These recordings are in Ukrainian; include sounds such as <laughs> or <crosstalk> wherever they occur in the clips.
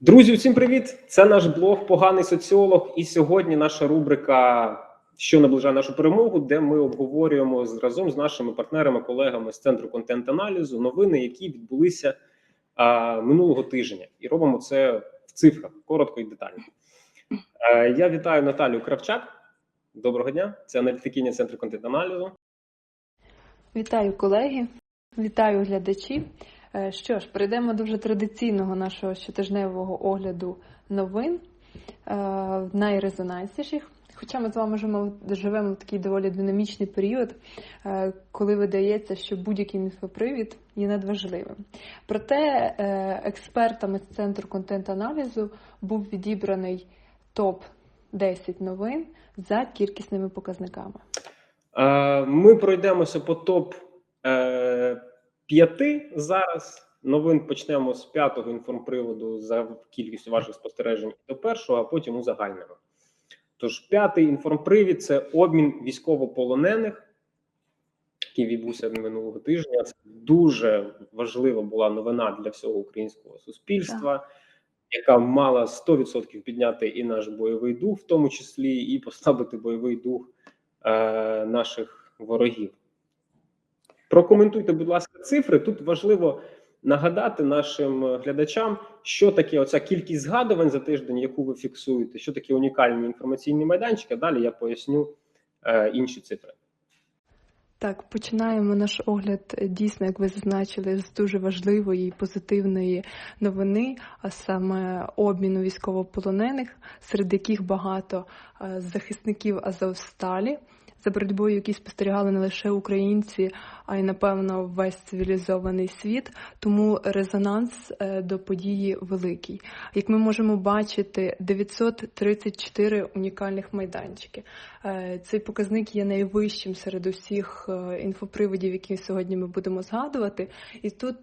Друзі, всім привіт! Це наш блог Поганий соціолог. І сьогодні наша рубрика Що наближає нашу перемогу, де ми обговорюємо з- разом з нашими партнерами, колегами з центру контент-аналізу новини, які відбулися а, минулого тижня, і робимо це в цифрах коротко і детально. Е, я вітаю Наталю Кравчак. Доброго дня. Це аналітикиня центру контент-аналізу. Вітаю колеги, вітаю глядачів. Е, Що ж, перейдемо до вже традиційного нашого щотижневого огляду новин е, найрезонансніших. Хоча ми з вами живемо, в такий доволі динамічний період, е, коли видається, що будь-який інфопривід є надважливим. Проте експертами з центру контент-аналізу був відібраний топ 10 новин за кількісними показниками. Ми пройдемося по топ п'яти зараз. Новин почнемо з п'ятого інформприводу за кількістю ваших спостережень до першого, а потім узагальнимо. Тож, п'ятий інформпривід це обмін військовополонених, який відбувся минулого тижня. Це дуже важлива була новина для всього українського суспільства, яка мала 100% підняти і наш бойовий дух, в тому числі, і послабити бойовий дух е, наших ворогів. Прокоментуйте, будь ласка, цифри. Тут важливо нагадати нашим глядачам, що таке оця кількість згадувань за тиждень, яку ви фіксуєте, що таке унікальні інформаційні майданчики. Далі я поясню е, інші цифри. Так, починаємо наш огляд е, дійсно, як ви зазначили, з дуже важливої і позитивної новини, а саме обміну військовополонених, серед яких багато е, захисників Азовсталі, за боротьбою, які спостерігали не лише українці, а й напевно весь цивілізований світ. Тому резонанс е, до події великий. Як ми можемо бачити, 934 унікальних майданчики. Е, Цей показник є найвищим серед усіх е, інфоприводів, які сьогодні ми будемо згадувати. І тут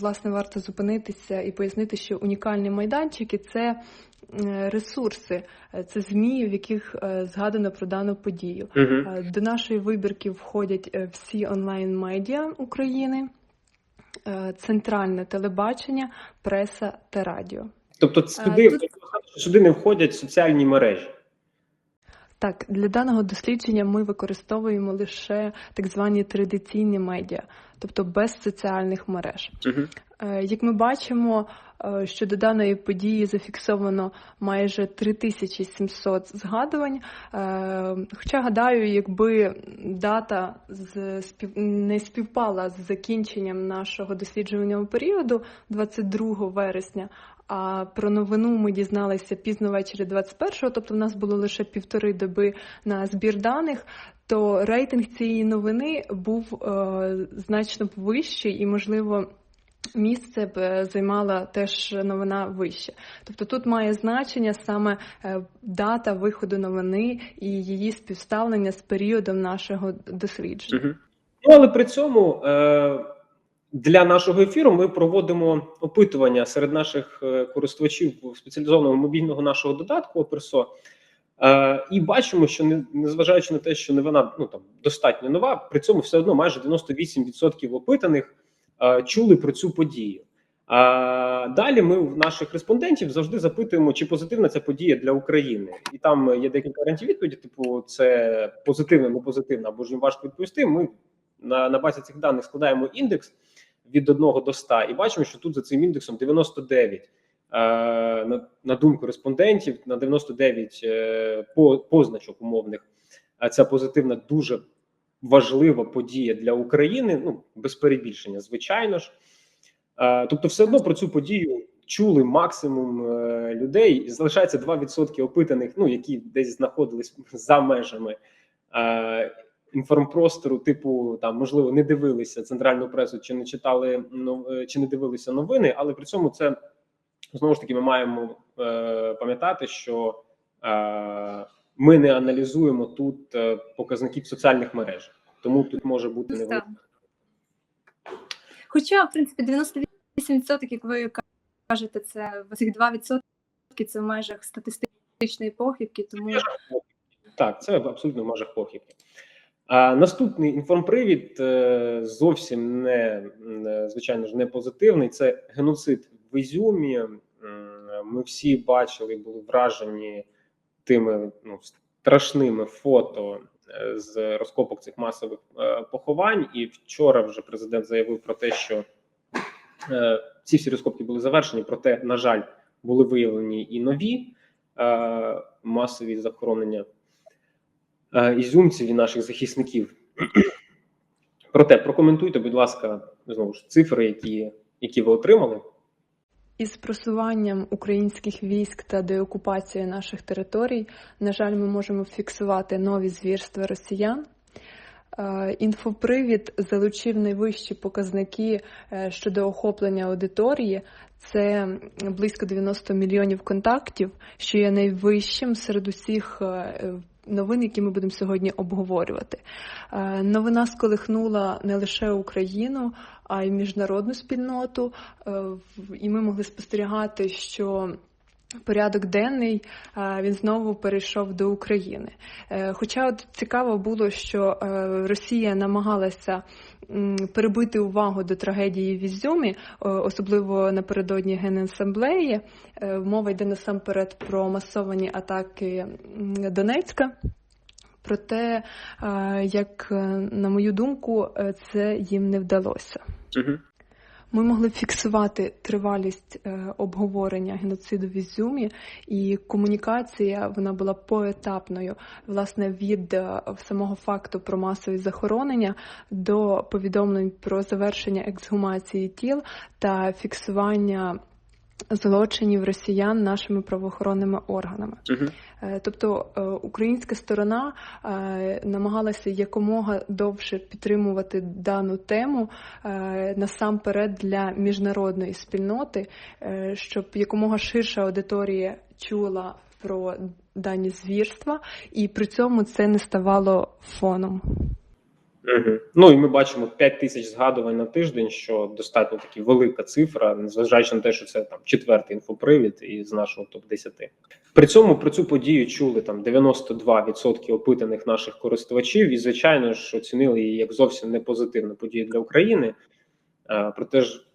власне варто зупинитися і пояснити, що унікальні майданчики це ресурси, це змі, в яких згадано про дану подію. Угу. Е, До нашої вибірки входять е, всі онлайн-медіа України, е, центральне телебачення, преса та радіо. Тобто, сюди, тут- сюди не входять соціальні мережі. Так, для даного дослідження ми використовуємо лише так звані традиційні медіа, тобто без соціальних мереж. Угу. Як ми бачимо, що до даної події зафіксовано майже 3700 згадувань. Е, Хоча гадаю, якби дата не співпала з закінченням нашого досліджувального періоду 22 вересня. А про новину ми дізналися пізно ввечері 21-го, тобто в нас було лише півтори доби на збір даних. То рейтинг цієї новини був е, значно вищий і, можливо, місце б е, займала теж новина вище. Тобто тут має значення саме е, дата виходу новини і її співставлення з періодом нашого дослідження. Угу. Ну, але при цьому е, для нашого ефіру ми проводимо опитування серед наших користувачів спеціалізованого мобільного нашого додатку Оперсо. І бачимо, що не, незважаючи на те, що новина ну там достатньо нова, при цьому все одно майже 98% опитаних чули про цю подію. Далі ми в наших респондентів завжди запитуємо, чи позитивна ця подія для України, і там є декілька варіантів відповіді: типу, це позитивно, не позитивно, або ж їм важко відповісти. Ми на, на базі цих даних складаємо індекс від 1 до 100 і бачимо, що тут за цим індексом 99. Е, на, на думку респондентів, на 99 е, по, позначок умовних. Ця позитивна дуже важлива подія для України. Ну без перебільшення, звичайно ж. Е, тобто, все одно про цю подію чули максимум е, людей. І залишається 2% опитаних, ну які десь знаходились за межами е, інформпростору, типу там можливо не дивилися центральну пресу, чи не читали чи не дивилися новини, але при цьому це знову ж таки ми маємо пам'ятати, що ми не аналізуємо тут е, показників соціальних мереж, тому тут може бути невелика. Хоча, в принципі, 98%, як ви кажете, це цих 2% це в межах статистичної похибки, тому Так, це абсолютно в межах похибки. А наступний інформпривід е, зовсім не е, звичайно ж не позитивний. Це геноцид в Ізюмі. Ми всі бачили, були вражені тими ну, страшними фото е, з розкопок цих масових е, поховань. І вчора вже президент заявив про те, що е, ці всі розкопки були завершені, проте, на жаль, були виявлені і нові масові захоронення ізюмців і наших захисників. Проте прокоментуйте, будь ласка, знову ж цифри, які, які ви отримали. Із просуванням українських військ та деокупацією наших територій, на жаль, ми можемо фіксувати нові звірства росіян. Е, Інфопривід залучив найвищі показники е, щодо охоплення аудиторії. Це близько 90 мільйонів контактів, що є найвищим серед усіх е, новин, які ми будемо сьогодні обговорювати. Е, Новина сколихнула не лише Україну, а й міжнародну спільноту. Е, І ми могли спостерігати, що порядок денний е, він знову перейшов до України. Е, Хоча от цікаво було, що е, Росія намагалася перебити увагу до трагедії в Ізюмі, особливо напередодні Генасамблеї. Мова йде насамперед про масовані атаки Донецька. Проте, як на мою думку, це їм не вдалося. Угу. Ми могли фіксувати тривалість е, обговорення геноциду в Ізюмі, і комунікація вона була поетапною, власне, від е, самого факту про масові захоронення до повідомлень про завершення ексгумації тіл та фіксування злочинів росіян нашими правоохоронними органами. Угу. Тобто е, українська сторона е, намагалася якомога довше підтримувати дану тему насамперед для міжнародної спільноти, щоб якомога ширша аудиторія чула про дані звірства, і при цьому це не ставало фоном. Угу. Ну і ми бачимо 5 тисяч згадувань на тиждень, що достатньо таки велика цифра, незважаючи на те, що це там четвертий інфопривід із нашого топ 10 При цьому про цю подію чули там 92% опитаних наших користувачів, і звичайно ж оцінили її як зовсім не позитивну подію для України. Е, Проте ж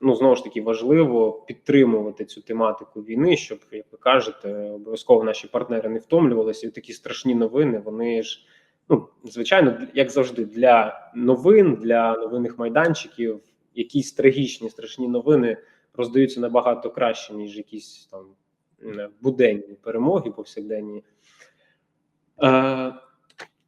ну знову ж таки важливо підтримувати цю тематику війни, щоб як ви кажете, обов'язково наші партнери не втомлювалися. І такі страшні новини вони ж. Ну, звичайно, як завжди, для новин, для новинних майданчиків, якісь трагічні, страшні новини роздаються набагато краще, ніж якісь там буденні перемоги повсякденні. Е,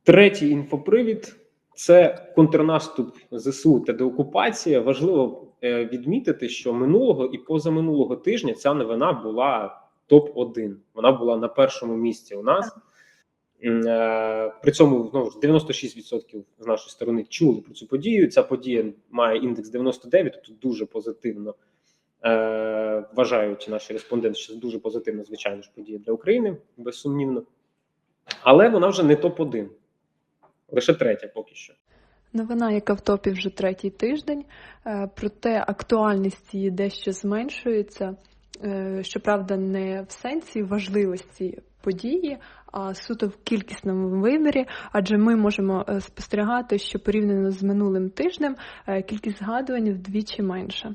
третій інфопривід це контрнаступ ЗСУ та деокупація. Важливо е, відмітити, що минулого і позаминулого тижня ця новина була топ-1. Вона була на першому місці у нас. Е, При цьому знову ж 96% з нашої сторони чули про цю подію. Ця подія має індекс 99, тобто дуже позитивно е, вважають наші респонденти, що це дуже позитивна, звичайно ж, подія для України, безсумнівно. Але вона вже не топ-1, лише третя поки що. Новина, яка в топі вже третій тиждень, е, проте актуальність її дещо зменшується. Е, Щоправда, не в сенсі важливості події, а суто в кількісному вимірі, адже ми можемо е, спостерігати, що порівняно з минулим тижнем е, кількість згадувань вдвічі менша.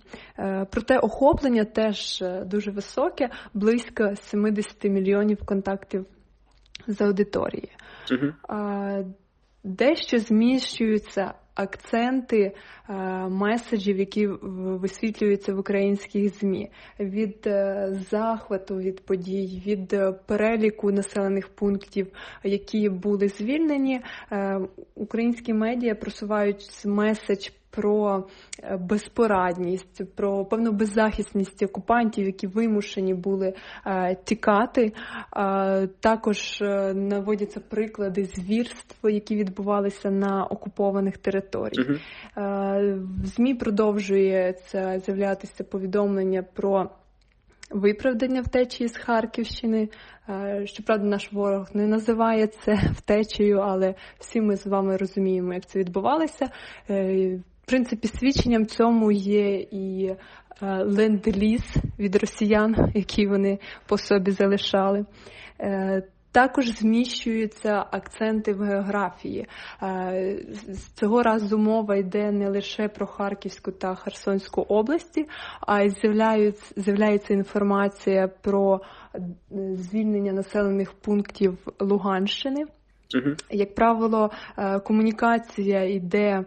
Проте охоплення теж дуже високе, близько 70 мільйонів контактів з аудиторії. Угу. Дещо зміщуються акценти е, меседжів, які висвітлюються в українських ЗМІ від е, захвату від подій, від е, переліку населених пунктів, які були звільнені. Українські медіа просувають меседж про е, безпорадність, про певну беззахисність окупантів, які вимушені були е, тікати. Е, Також наводяться приклади звірств, які відбувалися на окупованих територіях. В ЗМІ продовжується з'являтися повідомлення про виправдання втечі з Харківщини. Щоправда, наш ворог не називає це <laughs> втечею, але всі ми з вами розуміємо, як це відбувалося. В принципі, свідченням цьому є і е, ленд-ліз від росіян, <laughs> який вони по собі залишали. Е, Також зміщуються акценти в географії. Е, з- Цього разу мова йде не лише про Харківську та Херсонську області, а й з'являється інформація про звільнення населених пунктів Луганщини. Мгм. Як правило, комунікація йде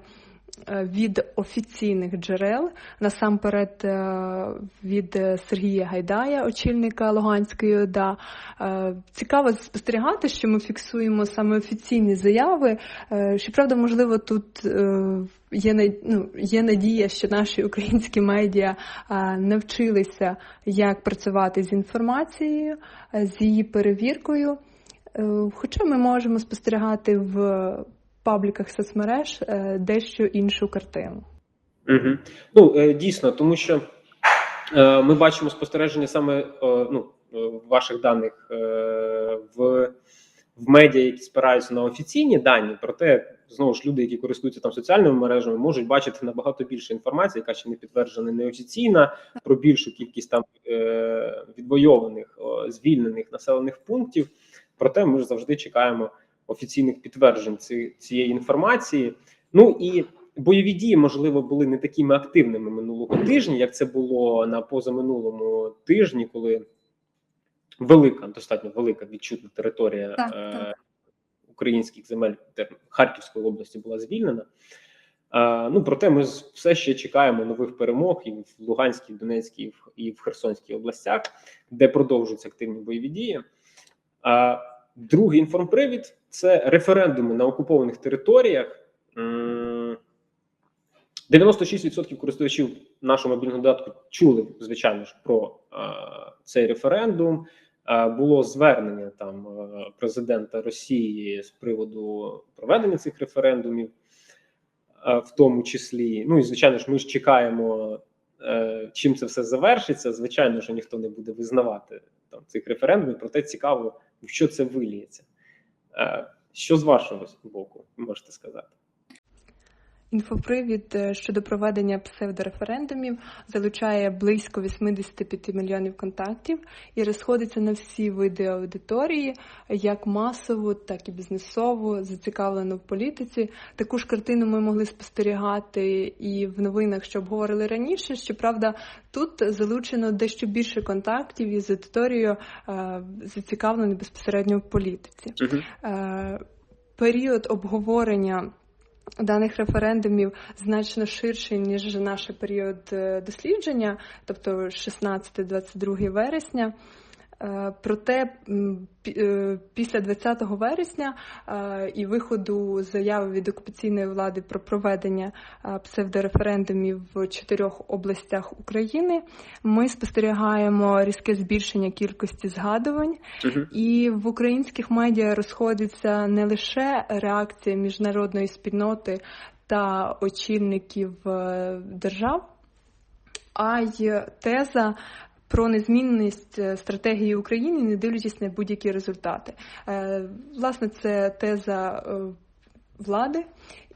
від офіційних джерел, насамперед е, від е, Сергія Гайдая, очільника Луганської ОДА. Е, Цікаво спостерігати, що ми фіксуємо саме офіційні заяви. Е, Щоправда, можливо, тут е, є ну, є надія, що наші українські медіа е, навчилися, як працювати з інформацією, е, з її перевіркою. Е, Хоча ми можемо спостерігати в пабліках соцмереж е, дещо іншу картину. Угу. Ну е, дійсно, тому що е, ми бачимо спостереження саме ну, ваших даних в, в медіа, які спираються на офіційні дані. Проте знову ж люди, які користуються там соціальними мережами, можуть бачити набагато більше інформації, яка ще не підтверджена, неофіційна, про більшу кількість там відвойованих звільнених населених пунктів. Проте ми ж завжди чекаємо офіційних підтверджень ці, цієї інформації. Ну і бойові дії, можливо, були не такими активними минулого тижня, як це було на позаминулому тижні, коли велика, достатньо велика відчутна територія Так, е, українських земель Харківської області була звільнена. Е, ну проте ми все ще чекаємо нових перемог і в Луганській, і в Донецькій, і в, і в Херсонській областях, де продовжуються активні бойові дії. Другий інформпривід це референдуми на окупованих територіях. 96% користувачів нашого мобільного додатку чули, звичайно ж, про цей референдум. Було звернення там президента Росії з приводу проведення цих референдумів, в тому числі. Ну і звичайно ж, ми ж чекаємо, е, чим це все завершиться. Звичайно, що ніхто не буде визнавати там цих референдумів, проте цікаво, в що це виліється. Е, Що з вашого боку можете сказати? Інфопривід е, щодо проведення псевдореферендумів залучає близько 85 мільйонів контактів і розходиться на всі види аудиторії, як масову, так і бізнесову, зацікавлену в політиці. Таку ж картину ми могли спостерігати і в новинах, що обговорили раніше. Щоправда, тут залучено дещо більше контактів із аудиторією, е, зацікавленою безпосередньо в політиці. Угу. Період обговорення даних референдумів значно ширший, ніж наш період е, дослідження, тобто 16-22 вересня. Е, Проте е, після 20 вересня е, і виходу заяви від окупаційної влади про проведення псевдореферендумів в чотирьох областях України ми спостерігаємо різке збільшення кількості згадувань. Угу. І в українських медіа розходиться не лише реакція міжнародної спільноти та очільників держав, а й теза. Про незмінність е, стратегії України, не дивлячись на будь-які результати. Е, Власне, це теза е, влади,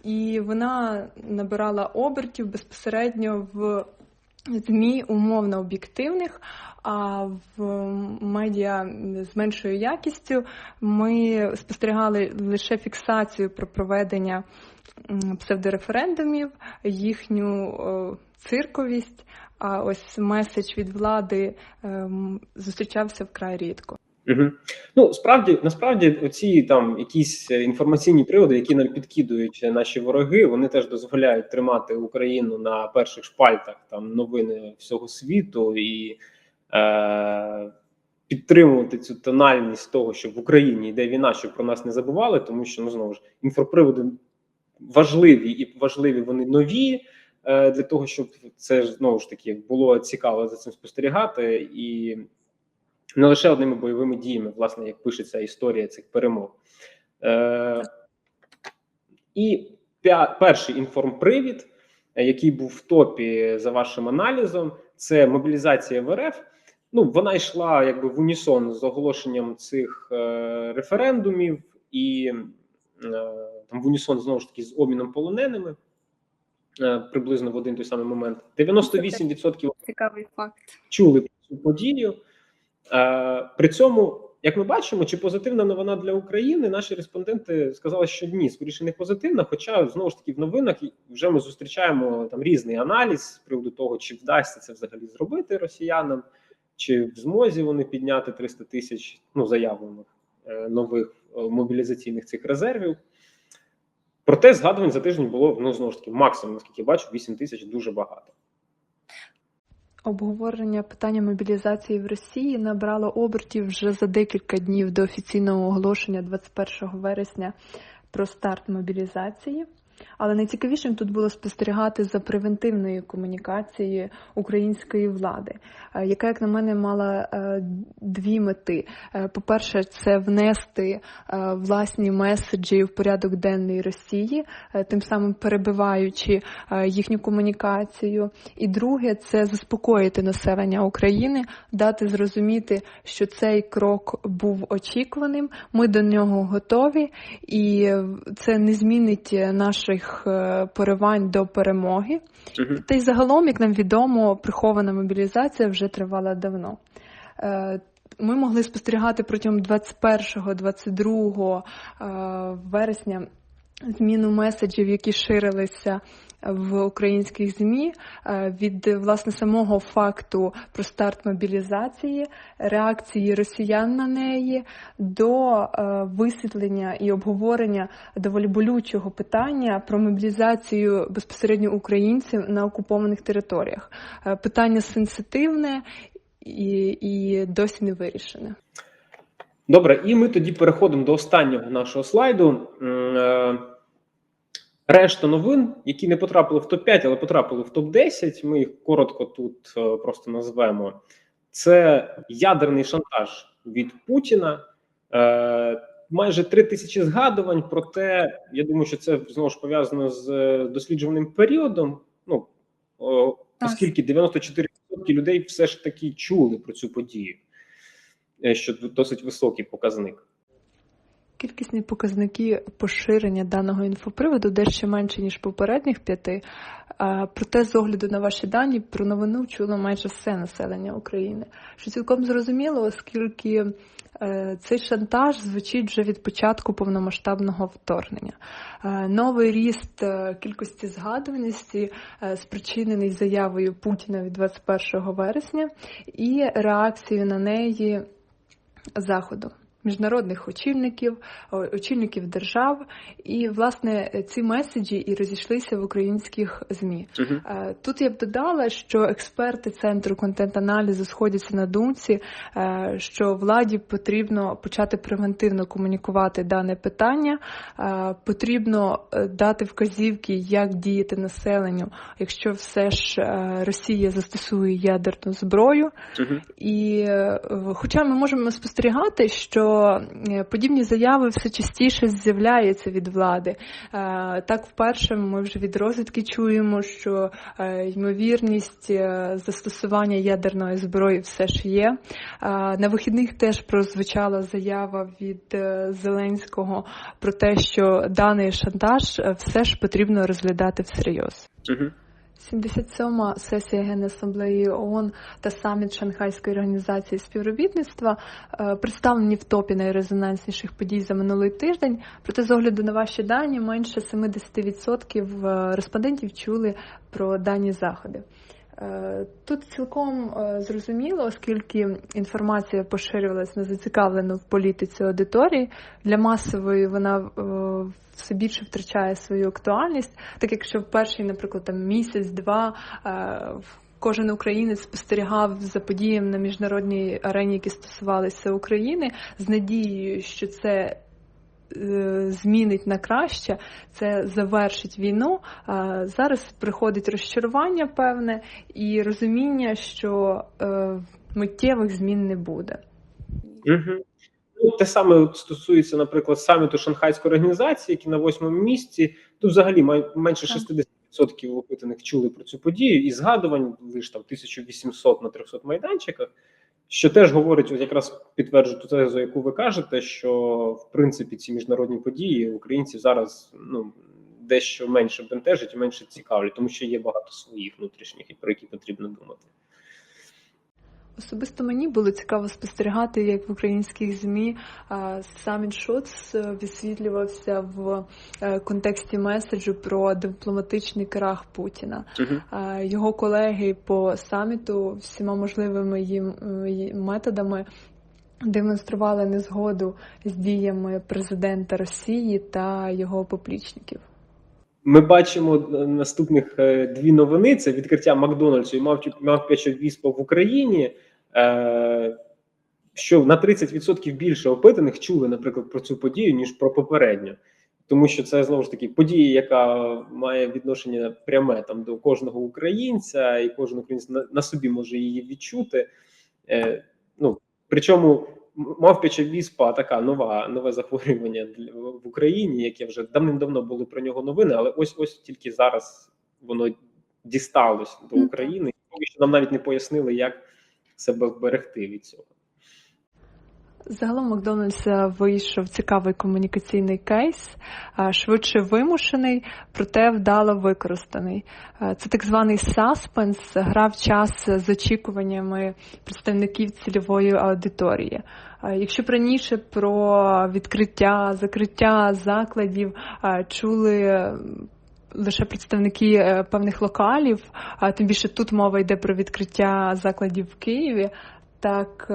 і вона набирала обертів безпосередньо в ЗМІ умовно об'єктивних, а в медіа з меншою якістю ми спостерігали лише фіксацію про проведення псевдореферендумів, їхню цирковість. А ось меседж від влади ем, зустрічався вкрай рідко. Угу. Ну справді насправді оці там якісь інформаційні приводи, які нам підкидують наші вороги, вони теж дозволяють тримати Україну на перших шпальтах там новини всього світу і е, підтримувати цю тональність того, що в Україні йде війна, щоб про нас не забували, тому що ну знову ж інфоприводи важливі і важливі вони нові. Е, Для того щоб це знову ж таки було цікаво за цим спостерігати, і не лише одними бойовими діями, власне, як пишеться історія цих перемог. Е, і перший інформпривід, е, який був в топі за вашим аналізом, це мобілізація в РФ. Ну, вона йшла якби в унісон з оголошенням цих е, референдумів і е, там в унісон знову ж таки з обміном полоненими. Е, Приблизно в один той самий момент 98% Цікавий факт. чули цю подію. Е, при цьому як ми бачимо, чи позитивна новина для України, наші респонденти сказали, що ні, скоріше не позитивна. Хоча знову ж таки в новинах вже ми зустрічаємо там різний аналіз з приводу того, чи вдасться це взагалі зробити росіянам, чи в змозі вони підняти 300 тисяч ну заявлених е, нових мобілізаційних цих резервів. Проте згадувань за тиждень було ну знову ж таки максимум, наскільки бачу, 8 тисяч дуже багато. Обговорення питання мобілізації в Росії набрало обертів вже за декілька днів до офіційного оголошення 21 вересня про старт мобілізації. Але найцікавішим тут було спостерігати за превентивною комунікацією української влади, е, яка, як на мене, мала е, дві мети: Е, по-перше, це внести власні меседжі в порядок денний Росії, тим самим перебиваючи їхню комунікацію. І друге, це заспокоїти населення України, дати зрозуміти, що цей крок був очікуваним. Ми до нього готові, і це не змінить е, наших е, поривань до перемоги. Угу. Та й загалом, як нам відомо, прихована мобілізація вже тривала давно. Е, Ми могли спостерігати протягом 21-22 е, вересня зміну меседжів, які ширилися в українських ЗМІ е, від власне самого факту про старт мобілізації, реакції росіян на неї до е, висвітлення і обговорення доволі болючого питання про мобілізацію безпосередньо українців на окупованих територіях. Е, Питання сенситивне і, і досі не вирішене. Добре, і ми тоді переходимо до останнього нашого слайду. Решта новин, які не потрапили в топ-5, але потрапили в топ-10. Ми їх коротко тут е, просто назвемо. Це ядерний шантаж від Путіна. Е, Майже три тисячі згадувань. Проте я думаю, що це знову ж пов'язано з е, досліджуваним періодом. Ну о, оскільки 94% людей все ж таки чули про цю подію, що досить високий показник. Кількісні показники поширення даного інфоприводу дещо менше, ніж попередніх п'яти. Проте, з огляду на ваші дані, про новину чуло майже все населення України. Що цілком зрозуміло, оскільки е, цей шантаж звучить вже від початку повномасштабного вторгнення. Е, Новий ріст е, кількості згадуваності спричинений заявою Путіна від 21 вересня і реакцією на неї Заходу. Міжнародних очільників, очільників держав, і власне ці меседжі і розійшлися в українських змі. Е, Тут я б додала, що експерти центру контент-аналізу сходяться на думці, е, що владі потрібно почати превентивно комунікувати дане питання, е, потрібно дати вказівки, як діяти населенню, якщо все ж Росія застосує ядерну зброю. Угу. І хоча ми можемо спостерігати, що е, подібні заяви все частіше з'являються від влади. Е, Так, вперше ми вже від розвідки чуємо, що е, ймовірність застосування ядерної зброї все ж є. На вихідних теж прозвучала заява від Зеленського про те, що даний шантаж все ж потрібно розглядати всерйоз. Угу. 77-ма сесія Генасамблеї ООН та саміт Шанхайської організації співробітництва е, представлені в топі найрезонансніших подій за минулий тиждень. Проте, з огляду на ваші дані, менше 70% е, респондентів чули про дані заходи. Е, Тут цілком е, зрозуміло, оскільки інформація поширювалась на зацікавлену в політиці аудиторії, для масової вона е, все більше втрачає свою актуальність, так якщо в перший, наприклад, там місяць-два. Кожен українець спостерігав за подіями на міжнародній арені, які стосувалися України, з надією, що це змінить на краще, це завершить війну. Зараз приходить розчарування певне і розуміння, що е, миттєвих змін не буде. Угу. Ну, те саме стосується, наприклад, саміту Шанхайської організації, які на восьмому місці. Тут взагалі менше Так. 60% опитаних чули про цю подію, і згадувань лише там 1800 на 300 майданчиках. Що теж говорить, от якраз підтверджую ту тезу, яку ви кажете, що в принципі ці міжнародні події українців зараз ну дещо менше бентежить і менше цікавлять, тому що є багато своїх внутрішніх, про які потрібно думати. Особисто мені було цікаво спостерігати, як в українських ЗМІ саміт Шоц е, висвітлювався в е, контексті меседжу про дипломатичний крах Путіна. А, Його колеги по саміту всіма можливими їм е, методами демонстрували незгоду з діями президента Росії та його поплічників. Ми бачимо наступних дві новини: це відкриття Макдональдсу і мав мавпячого віспа в Україні. Е, що на 30% більше опитаних чули, наприклад, про цю подію, ніж про попередню. Тому що це знову ж таки подія, яка має відношення пряме там до кожного українця, і кожен українець на, на собі може її відчути. Е, ну, причому мавпяча віспа така нова, нове захворювання для, в Україні, яке вже давним-давно були про нього новини, але ось ось тільки зараз воно дісталось до України. Поки що нам навіть не пояснили, як себе вберегти від цього. Загалом Макдональдс е, вийшов цікавий комунікаційний кейс, е, швидше вимушений, проте вдало використаний. Е, Це так званий саспенс, гра в час з очікуваннями представників цільової аудиторії. Якщо раніше про відкриття, закриття закладів чули. Лише представники е, певних локалів, а тим більше тут мова йде про відкриття закладів в Києві. Так е,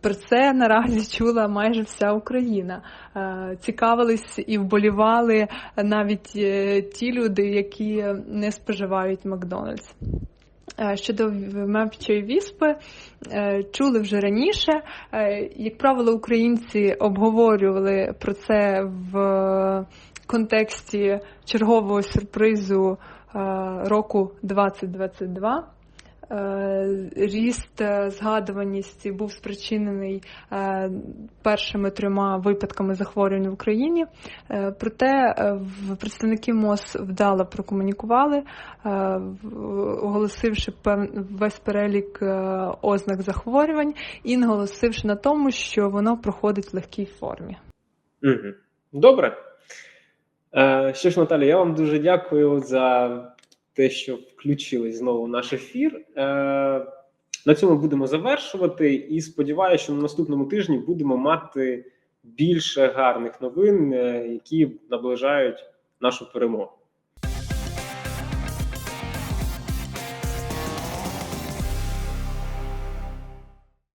про це наразі чула майже вся Україна. Е, Цікавились і вболівали навіть ті люди, які не споживають Макдональдс. Щодо мавчої віспи, чули вже раніше. Як правило, українці обговорювали про це в контексті чергового сюрпризу е, року 2022. Е, Ріст е, згадуваності був спричинений першими трьома випадками захворювань в Україні. Проте представники МОЗ вдало прокомунікували, оголосивши весь перелік ознак захворювань і наголосивши на тому, що воно проходить в легкій формі. Добре. Е, що ж, Наталі, я вам дуже дякую за те, що включились знову наш ефір. Е, на цьому будемо завершувати. І сподіваюся, що на наступному тижні будемо мати більше гарних новин, е, які наближають нашу перемогу.